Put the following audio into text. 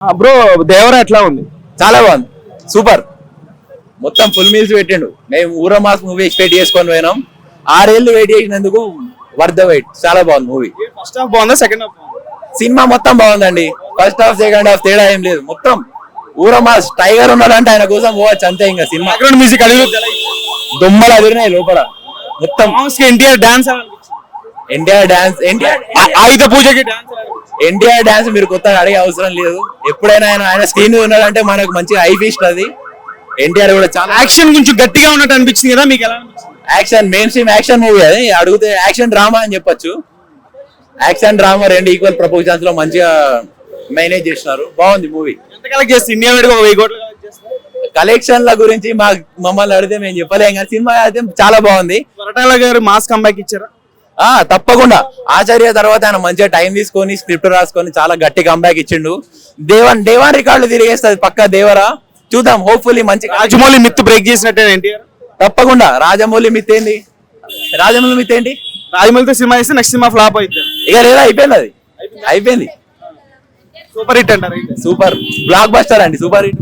Bro దేవర ఎట్లా ఉంది? చాలా బాగుంది. సూపర్. మొత్తం ఫుల్ మీల్స్ పెట్టిండు. మేము ఊర మాస్ మూవీ ఎక్స్పెక్ట్ చేసుకొని పోయినాం. ఆరేళ్ళు వెయిట్ చేసినందుకు వర్ధ వెయిట్ చాలా బాగుంది మూవీ ఫస్ట్ హాఫ్ బాగుందా సెకండ్ హాఫ్ సినిమా మొత్తం బాగుందండి. ఫస్ట్ హాఫ్ సెకండ్ హాఫ్ తేడా ఏం లేదు. మొత్తం ఊర మాస్ టైగర్ ఉన్నాడంటే ఆయన కోసం పోవచ్చు అంతే ఇంకా సినిమా. బ్యాక్గ్రౌండ్ మ్యూజిక్ అనిరుద్ధ్ దుమ్మలు అదిరినాయి లోపల. మొత్తం NTR dance NTR dance NTR ఆయుధ పూజకి డాన్స్ ఎన్టీఆర్ డాన్స్ మీరు కొత్తగా అడిగే అవసరం లేదు. ఎప్పుడైనా ఆయన ఆయన స్క్రీన్ ఉన్నాడంటే మనకు మంచి హై ఫీస్ట్ అది. ఎన్టీఆర్ కూడా చాలా యాక్షన్ కొంచెం గట్టిగా ఉన్నట్టు అనిపించింది కదా మీకు ఎలా action main stream action movie అది. అడిగితే యాక్షన్ డ్రామా అని చెప్పొచ్చు. యాక్షన్ డ్రామా రెండు ఈక్వల్ ప్రపోజన్స్లో మంచిగా మేనేజ్ చేసినారు. బాగుంది మూవీ ఇండియా కలెక్షన్ల గురించి మా మమ్మల్ని అడిగితే మేము చెప్పలేం కానీ సినిమా అయితే చాలా బాగుంది. కొరటాల గారు మాస్ కంబ్యాక్ ఇచ్చారా? ఆ తప్పకుండా. ఆచార్య తర్వాత ఆయన మంచిగా టైం తీసుకొని స్క్రిప్ట్ రాసుకొని చాలా గట్టి కంబ్యాక్ ఇచ్చిండు. దేవన్ దేవాన్ రికార్డులు తిరిగేస్తుంది పక్క దేవరా? చూద్దాం హోప్ఫుల్లీ మంచి రాజమౌళి మిత్ బ్రేక్ చేసినట్టే తప్పకుండా. రాజమౌళి మిత్ ఏంది? రాజమౌళి మిత్ ఏంటి? రాజమౌళితో సినిమా ఇస్తే నెక్స్ట్ సినిమా ఫ్లాప్ అవుతుంది ఇక లేదా అయిపోయింది అది. అయిపోయింది. సూపర్ హిట్ అంటారు. సూపర్ బ్లాక్ బస్టర్ అండి సూపర్ హిట్